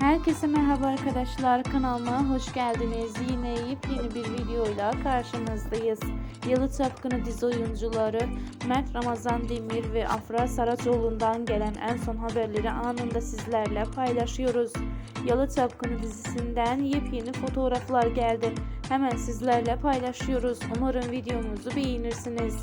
Herkese merhaba arkadaşlar kanalıma hoş geldiniz. Yine yepyeni bir videoyla karşınızdayız. Yalı Çapkını dizi oyuncuları Mert Ramazan Demir ve Afra Saraçoğlu'ndan gelen en son haberleri anında sizlerle paylaşıyoruz. Yalı Çapkını dizisinden yepyeni fotoğraflar geldi. Hemen sizlerle paylaşıyoruz. Umarım videomuzu beğenirsiniz.